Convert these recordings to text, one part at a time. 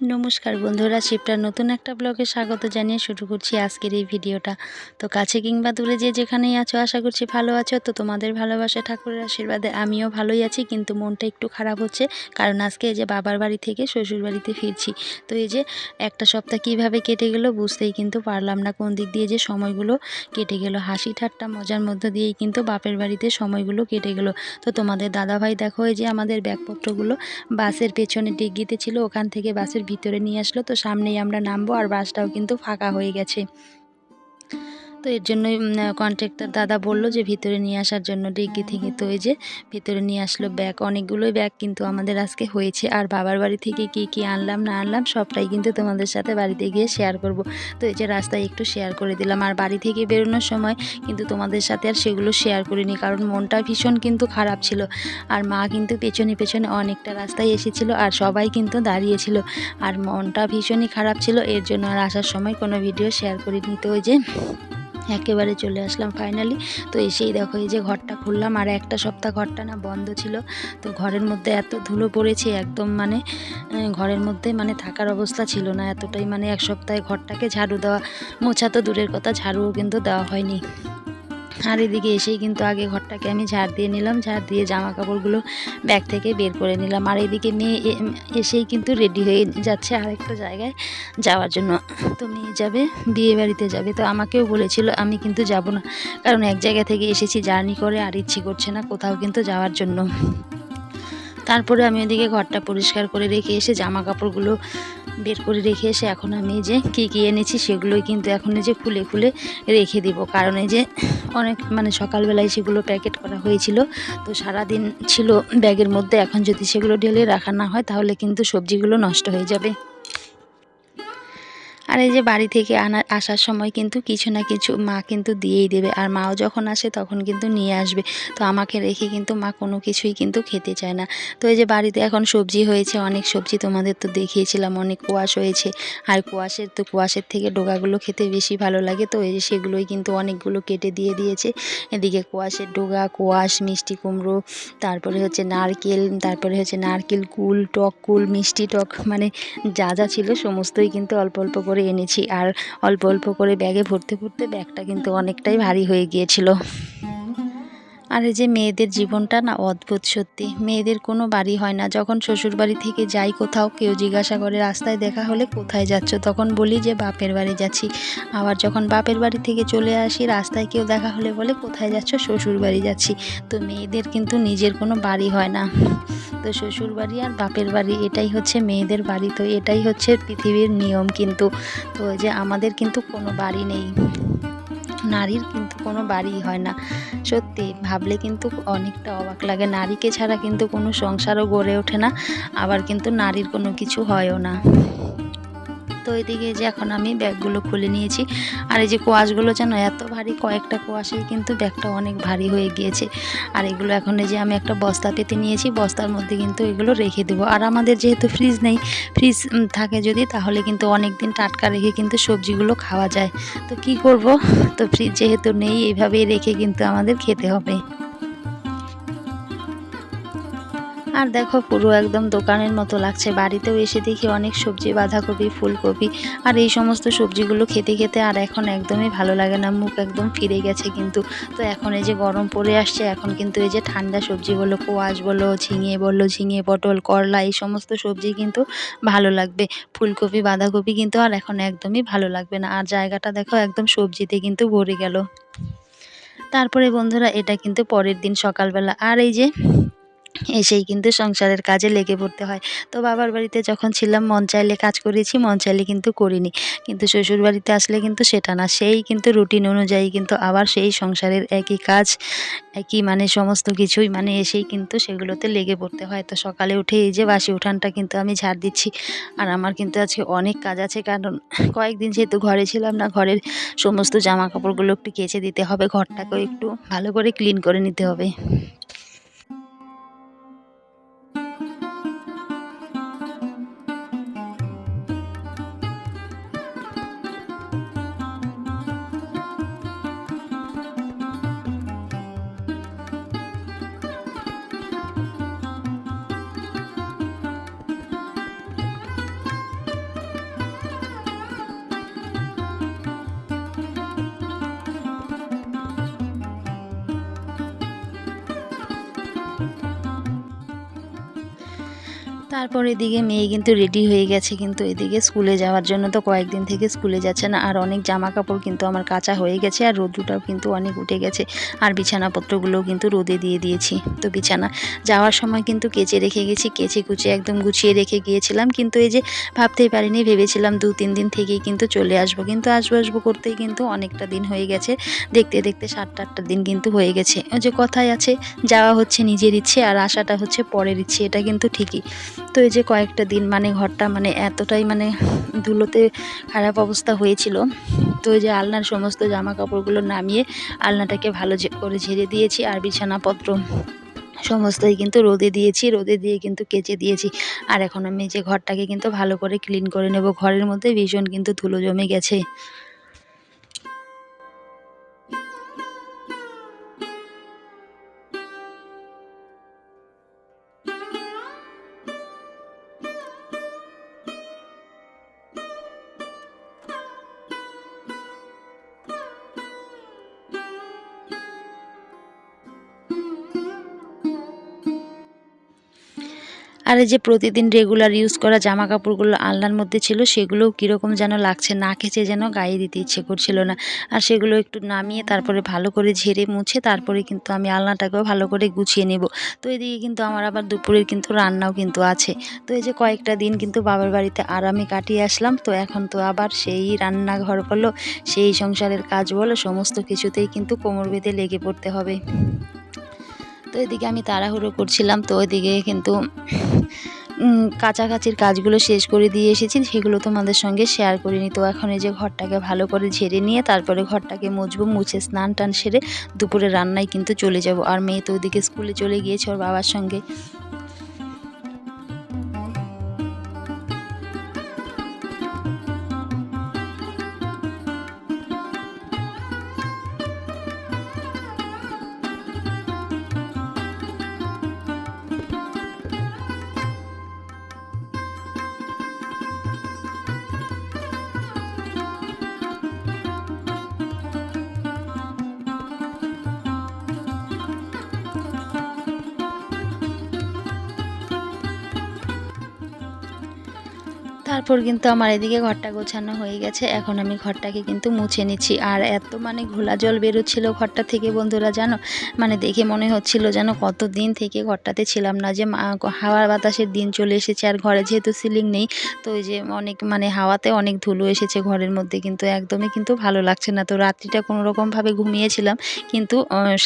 নমস্কার বন্ধুরা, শিবটার নতুন একটা ব্লগে স্বাগত জানিয়ে শুরু করছি আজকের এই ভিডিওটা। তো কাছে কিংবা দূরে যে যেখানেই আছো, আশা করছি ভালো আছো। তো তোমাদের ভালোবাসা, ঠাকুরের আশীর্বাদে আমিও ভালোই আছি, কিন্তু মনটা একটু খারাপ হচ্ছে, কারণ আজকে এই যে বাবার বাড়ি থেকে শ্বশুর বাড়িতে ফিরছি। তো এই যে একটা সপ্তাহ কীভাবে কেটে গেল বুঝতেই কিন্তু পারলাম না, কোন দিক দিয়ে যে সময়গুলো কেটে গেল। হাসি ঠাট্টা মজার মধ্য দিয়েই কিন্তু বাপের বাড়িতে সময়গুলো কেটে গেল। তো তোমাদের দাদাভাই দেখো, এই যে আমাদের ব্যাগপত্রগুলো বাসের পেছনে ডিগ্গিতে ছিল, ওখান থেকে বাসের ভিতরে নিয়ে আসলো। তো সামনেই আমরা নামবো আর বাসটাও কিন্তু ফাঁকা হয়ে গেছে। তো এর জন্যই কন্ট্রাক্টর দাদা বলল যে ভিতরে নিয়ে আসার জন্য ডিগ্গি থেকে। তো এই যে ভিতরে নিয়ে আসলো ব্যাগ অনেকগুলোই ব্যাগ কিন্তু আমাদের আজকে হয়েছে। আর বাবার বাড়ি থেকে কি কি আনলাম, না আনলাম, সবটাই কিন্তু তোমাদের সাথে বাড়িতে গিয়ে শেয়ার করব। তো এই যে রাস্তায় একটু শেয়ার করে দিলাম। আর বাড়ি থেকে বেরোনোর সময় কিন্তু তোমাদের সাথে আর সেগুলো শেয়ার করিনি, কারণ মনটা ভীষণ কিন্তু খারাপ ছিল। আর মা কিন্তু পেছনে পেছনে অনেকটা রাস্তায় এসেছিল আর সবাই কিন্তু দাঁড়িয়েছিল। আর মনটা ভীষণই খারাপ ছিল, এর জন্য আর আসার সময় কোনো ভিডিও শেয়ার করিনি। তো ওই যে একেবারে চলে আসলাম ফাইনালি তো এসেই দেখো এই যে ঘরটা খুললাম, আর একটা সপ্তাহ ঘরটা না বন্ধ ছিল। তো ঘরের মধ্যে এত ধুলো পড়েছে, একদম মানে ঘরের মধ্যে মানে থাকার অবস্থা ছিল না। এতটাই মানে এক সপ্তাহে ঘরটাকে ঝাড়ু দেওয়া, মোছা তো দূরের কথা, ঝাড়ুও কিন্তু দেওয়া হয়নি। আর এদিকে এসেই কিন্তু আগে ঘরটাকে আমি ঝাড় দিয়ে নিলাম, ঝাড় দিয়ে জামা কাপড়গুলো ব্যাগ থেকে বের করে নিলাম। আর এদিকে মেয়ে এসেই কিন্তু রেডি হয়ে যাচ্ছে আরেকটা জায়গায় যাওয়ার জন্য। তো মেয়ে যাবে, বিয়ে বাড়িতে যাবে। তো আমাকেও বলেছিল আমি কিন্তু যাব না, কারণ এক জায়গা থেকে এসেছি, জার্নি করে আর ইচ্ছে করছে না কোথাও কিন্তু যাওয়ার জন্য। তারপরে আমি ওদিকে ঘরটা পরিষ্কার করে রেখে এসে জামা কাপড়গুলো বের করে রেখে এসে এখন আমি যে কী কী এনেছি সেগুলোই কিন্তু এখন যে খুলে খুলে রেখে দিব। কারণ এই যে অনেক মানে সকালবেলায় সেগুলো প্যাকেট করা হয়েছিল, তো সারা দিন ছিল ব্যাগের মধ্যে। এখন যদি সেগুলো ঢেলে রাখা না হয় তাহলে কিন্তু সবজিগুলো নষ্ট হয়ে যাবে। আর এই যে বাড়ি থেকে আনা, আসার সময় কিন্তু কিছু না কিছু মা কিন্তু দিয়েই দেবে। আর মাও যখন আসে তখন কিন্তু নিয়ে আসবে। তো আমাকে রেখে কিন্তু মা কোনো কিছুই কিন্তু খেতে চায় না। তো এই যে বাড়িতে এখন সবজি হয়েছে, অনেক সবজি তোমাদের তো দেখিয়েছিলাম, অনেক কোয়াশ হয়েছে। আর কুয়াশের তো, কুয়াশের থেকে ডোগাগুলো খেতে বেশি ভালো লাগে। তো এই যে সেগুলোই কিন্তু অনেকগুলো কেটে দিয়ে দিয়েছে। এদিকে কুয়াশের ডোগা, কুয়াশ, মিষ্টি কুমড়ো, তারপরে হচ্ছে নারকেল, তারপরে হচ্ছে নারকেল কুল, টক কুল, মিষ্টি টক মানে যা যা ছিল সমস্তই কিন্তু অল্প অল্প করে এনেছি। আর অল্প অল্প করে ব্যাগে ভরতে ভরতে ব্যাগটা কিন্তু অনেকটাই ভারী হয়ে গিয়েছিল। আর এই যে মেয়েদের জীবনটা না অদ্ভুত সত্যি। মেয়েদের কোনো বাড়ি হয় না। যখন শ্বশুর বাড়ি থেকে যাই কোথাও, কেউ জিজ্ঞাসা করে রাস্তায় দেখা হলে কোথায় যাচ্ছ? তখন বলি যে বাপের বাড়ি যাচ্ছি। আবার যখন বাপের বাড়ি থেকে চলে আসি, রাস্তায় কেউ দেখা হলে বলে কোথায় যাচ্ছ? শ্বশুর বাড়ি যাচ্ছি। তো মেয়েদের কিন্তু নিজের কোনো বাড়ি হয় না। তো শ্বশুর বাড়ি আর বাপের বাড়ি, এটাই হচ্ছে মেয়েদের বাড়ি। তো এটাই হচ্ছে পৃথিবীর নিয়ম কিন্তু। তো যে আমাদের কিন্তু কোনো বাড়ি নেই। নারীর কিন্তু কোনো বাড়ি হয় না। সত্যি, ভাবলে কিন্তু অনেকটা অবাক লাগে। নারীকে ছাড়া কিন্তু কোনো সংসারও গড়ে ওঠে না। আবার কিন্তু নারীর কোনো কিছু হয়ও না। তো এদিকে যে এখন আমি ব্যাগগুলো খুলে নিয়েছি। আর এই যে কোয়াশগুলো যেন এত ভারী কয়েকটা কোয়াশেই কিন্তু ব্যাগটা অনেক ভারী হয়ে গিয়েছে। আর এগুলো এখন এই যে আমি একটা বস্তা পেতে নিয়েছি, বস্তার মধ্যে কিন্তু এগুলো রেখে দেবো। আর আমাদের যেহেতু ফ্রিজ নেই, ফ্রিজ থাকে যদি তাহলে কিন্তু অনেক দিন টাটকা রেখে কিন্তু সবজিগুলো খাওয়া যায়। তো কি করব? তো ফ্রিজ যেহেতু নেই, এইভাবেই রেখে কিন্তু আমাদের খেতে হবে। আর দেখো পুরো একদম দোকানের মতো লাগছে। বাড়িতেও এসে দেখি অনেক সবজি, বাঁধাকপি, ফুলকপি আর এই সমস্ত সবজিগুলো খেতে খেতে আর এখন একদমই ভালো লাগে না। মুখ একদম ফিরে গেছে কিন্তু। তো এখন এই যে গরম পড়ে আসছে, এখন কিন্তু এই যে ঠান্ডা সবজি বলো, কোয়াশ বলো, ঝিঙে বলো, ঝিঙে পটল, করলা এই সমস্ত সবজি কিন্তু ভালো লাগবে। ফুলকপি, বাঁধাকপি কিন্তু আর এখন একদমই ভালো লাগবে না। আর জায়গাটা দেখো একদম সবজিতে কিন্তু ভরে গেল। তারপরে বন্ধুরা, এটা কিন্তু পরের দিন সকালবেলা। আর এই যে এসেই কিন্তু সংসারের কাজে লেগে পড়তে হয়। তো বাবার বাড়িতে যখন ছিলাম, মন চাইলে কাজ করেছি, মন চাইলে কিন্তু করিনি। কিন্তু শ্বশুর বাড়িতে আসলে কিন্তু সেটা না। সেই কিন্তু রুটিন অনুযায়ী কিন্তু আবার সেই সংসারের একই কাজ, একই মানে সমস্ত কিছুই মানে এসেই কিন্তু সেগুলোতে লেগে পড়তে হয়। তো সকালে উঠে এই যে বাসি উঠানটা কিন্তু আমি ঝাড় দিচ্ছি। আর আমার কিন্তু আজকে অনেক কাজ আছে, কারণ কয়েকদিন যেহেতু ঘরে ছিলাম না, ঘরের সমস্ত জামা কাপড়গুলো একটু কেচে দিতে হবে। ঘরটাকেও একটু ভালো করে ক্লিন করে নিতে হবে। তারপর এদিকে মেয়ে কিন্তু রেডি হয়ে গেছে কিন্তু এদিকে স্কুলে যাওয়ার জন্য তো কয়েকদিন থেকে স্কুলে যাচ্ছে না। আর অনেক জামা কাপড় কিন্তু আমার কাঁচা হয়ে গেছে আর রোদ্রুটাও কিন্তু অনেক উঠে গেছে। আর বিছানাপত্রগুলোও কিন্তু রোদে দিয়ে দিয়েছি। তো বিছানা যাওয়ার সময় কিন্তু কেচে রেখে গেছি, কেচে কুচে একদম গুছিয়ে রেখে গিয়েছিলাম। কিন্তু এই যে ভাবতেই পারিনি, ভেবেছিলাম দু, তিন দিন থেকেই কিন্তু চলে আসব। কিন্তু আসব আসব করতেই কিন্তু অনেকটা দিন হয়ে গেছে। দেখতে দেখতে সাতটা, আটটা দিন কিন্তু হয়ে গেছে। ওই যে কথাই আছে, যাওয়া হচ্ছে নিজের ইচ্ছে আর আসাটা হচ্ছে পরের ইচ্ছে, এটা কিন্তু ঠিকই। তো এই যে কয়েকটা দিন মানে ঘরটা মানে এতটাই মানে ধুলোতে খারাপ অবস্থা হয়েছিল। তো এই যে আলনার সমস্ত জামা কাপড়গুলো নামিয়ে আলনাটাকে ভালো করে ঝেড়ে দিয়েছি আর বিছানাপত্র সমস্তই কিন্তু রোদে দিয়েছি। রোদে দিয়ে কিন্তু কেচে দিয়েছি। আর এখন আমি যে ঘরটাকে কিন্তু ভালো করে ক্লিন করে নেব। ঘরের মধ্যে ভীষণ কিন্তু ধুলো জমে গেছে। আর যে প্রতিদিন রেগুলার ইউজ করা জামা কাপড়গুলো আলনার মধ্যে ছিল, সেগুলোও কীরকম যেন লাগছে, না খেচে যেন গায়ে দিতে ইচ্ছে করছিল না। আর সেগুলো একটু নামিয়ে তারপরে ভালো করে ঝেড়ে মুছে তারপরে কিন্তু আমি আলনাটাকেও ভালো করে গুছিয়ে নেব। তো এদিকে কিন্তু আমার আবার দুপুরের কিন্তু রান্নাও কিন্তু আছে। তো এই যে কয়েকটা দিন কিন্তু বাবার বাড়িতে আরামে কাটিয়ে আসলাম, তো এখন তো আবার সেই রান্নাঘর বলো, সেই সংসারের কাজ বলো, সমস্ত কিছুতেই কিন্তু কোমর বেঁধে লেগে পড়তে হবে। তো এদিকে আমি তাড়াহুড়ো করছিলাম, তো ওইদিকে কিন্তু কাছাকাছির কাজগুলো শেষ করে দিয়ে এসেছি, সেগুলো তোমাদের সঙ্গে শেয়ার করিনি। তো এখন এই যে ঘরটাকে ভালো করে ঝেড়ে নিয়ে, তারপরে ঘরটাকে মুছবো, মুছে স্নান টান সেরে দুপুরে রান্নায় কিন্তু চলে যাব। আর মেয়ে তো ওইদিকে স্কুলে চলে গিয়েছে, ওর বাবার সঙ্গে। তারপর কিন্তু আমার এদিকে ঘরটা গোছানো হয়ে গেছে। এখন আমি ঘরটাকে কিন্তু মুছে নিচ্ছি। আর এত মানে ঘোলা জল বেরোচ্ছিল ঘরটা থেকে, বন্ধুরা জানো? মানে দেখে মনে হচ্ছিল যেন কত দিন থেকে ঘরটাতে ছিলাম না যে হাওয়ার বাতাসের দিন চলে এসেছে আর ঘরে যেহেতু সিলিং নেই, তো ওই যে অনেক মানে হাওয়াতে অনেক ধুলো এসেছে ঘরের মধ্যে কিন্তু একদমই কিন্তু ভালো লাগছে না। তো রাত্রিটা কোনো রকমভাবে ঘুমিয়েছিলাম কিন্তু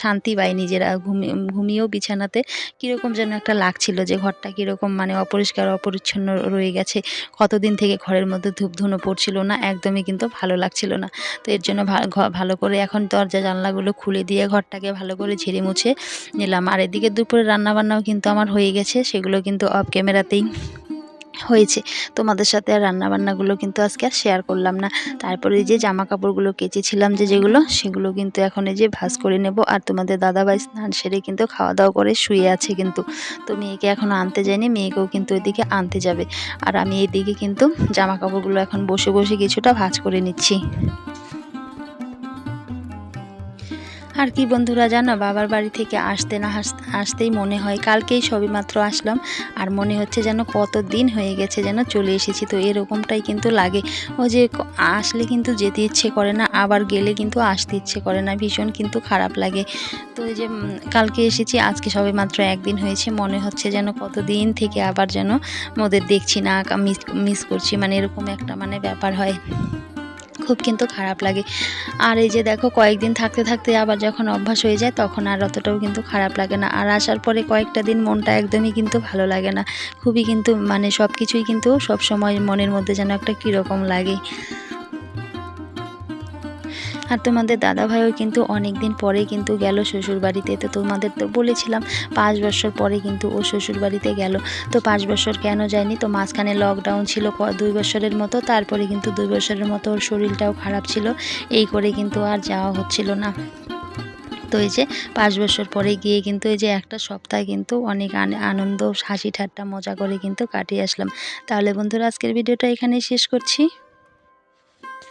শান্তি পাই নিজেরা ঘুমিয়ে ঘুমিয়েও বিছানাতে কীরকম যেন একটা লাগছিল যে ঘরটা কীরকম মানে অপরিষ্কার, অপরিচ্ছন্ন রয়ে গেছে। কতদিন থেকে ঘরের মধ্যে ধূপধুনো পড়ছিল না, একদমই কিন্তু ভালো লাগছিল না। তো এর জন্য ভালো করে এখন দরজা জানলাগুলো খুলে দিয়ে ঘরটাকে ভালো করে ঝেড়ে মুছে নিলাম। আর এদিকে দুপুরে রান্নাবান্নাও কিন্তু আমার হয়ে গেছে, সেগুলো কিন্তু অফ ক্যামেরাতেই হয়েছে। তোমাদের সাথে আর রান্নাবান্নাগুলো কিন্তু আজকে আর শেয়ার করলাম না। তারপরে যে জামা কাপড়গুলো কেচেছিলাম যে যেগুলো, সেগুলো কিন্তু এখন এই যে ভাঁজ করে নেব। আর তোমাদের দাদাভাই স্নান সেরে কিন্তু খাওয়া দাওয়া করে শুয়ে আছে কিন্তু। তো মেয়েকে এখনও আনতে যায়নি, মেয়েকেও কিন্তু এদিকে আনতে যাবে। আর আমি এদিকে কিন্তু জামা কাপড়গুলো এখন বসে বসে কিছুটা ভাজ করে নিচ্ছি। আর কি বন্ধুরা জানো, বাবার বাড়ি থেকে আসতে না আসতেই মনে হয় কালকেই সবেমাত্র আসলাম, আর মনে হচ্ছে যেন কত দিন হয়ে গেছে যেন চলে এসেছি। তো এরকমটাই কিন্তু লাগে। ও যে আসলে কিন্তু যেতে ইচ্ছে করে না, আবার গেলে কিন্তু আসতে ইচ্ছে করে না, ভীষণ কিন্তু খারাপ লাগে। তো এই যে কালকে এসেছি, আজকে সবে মাত্র একদিন হয়েছে, মনে হচ্ছে যেন কত দিন থেকে আবার যেন ওদের দেখছি না মিস মিস করছি মানে এরকম একটা মানে ব্যাপার হয়। খুব কিন্তু খারাপ লাগে। আর এই যে দেখো, কয়েকদিন থাকতে থাকতে আবার যখন অভ্যাস হয়ে যায়, তখন আর অতটাও কিন্তু খারাপ লাগে না। আর আসার পরে কয়েকটা দিন মনটা একদমই কিন্তু ভালো লাগে না। খুবই কিন্তু মানে সব কিছুই কিন্তু সবসময় মনের মধ্যে যেন একটা কীরকম লাগে। আর তোমাদের দাদা ভাইও কিন্তু অনেক দিন পরে কিন্তু গেল শ্বশুর বাড়িতে তো তোমাদের তো বলেছিলাম, পাঁচ বছর পরে কিন্তু ও শ্বশুর বাড়িতে গেল। তো পাঁচ বছর কেন যায়নি? তো মাঝখানে লকডাউন ছিল দুই বছরের মতো, তারপরে কিন্তু দুই বছরের মতো ওর শরীরটাও খারাপ ছিল। এই করে কিন্তু আর যাওয়া হচ্ছিল না। তো এই যে পাঁচ বছর পরে গিয়ে কিন্তু এই যে একটা সপ্তাহ কিন্তু অনেক আন- আনন্দ হাসি ঠাট্টা মজা করে কিন্তু কাটিয়ে আসলাম। তাহলে বন্ধুরা, আজকের ভিডিওটা এখানেই শেষ করছি।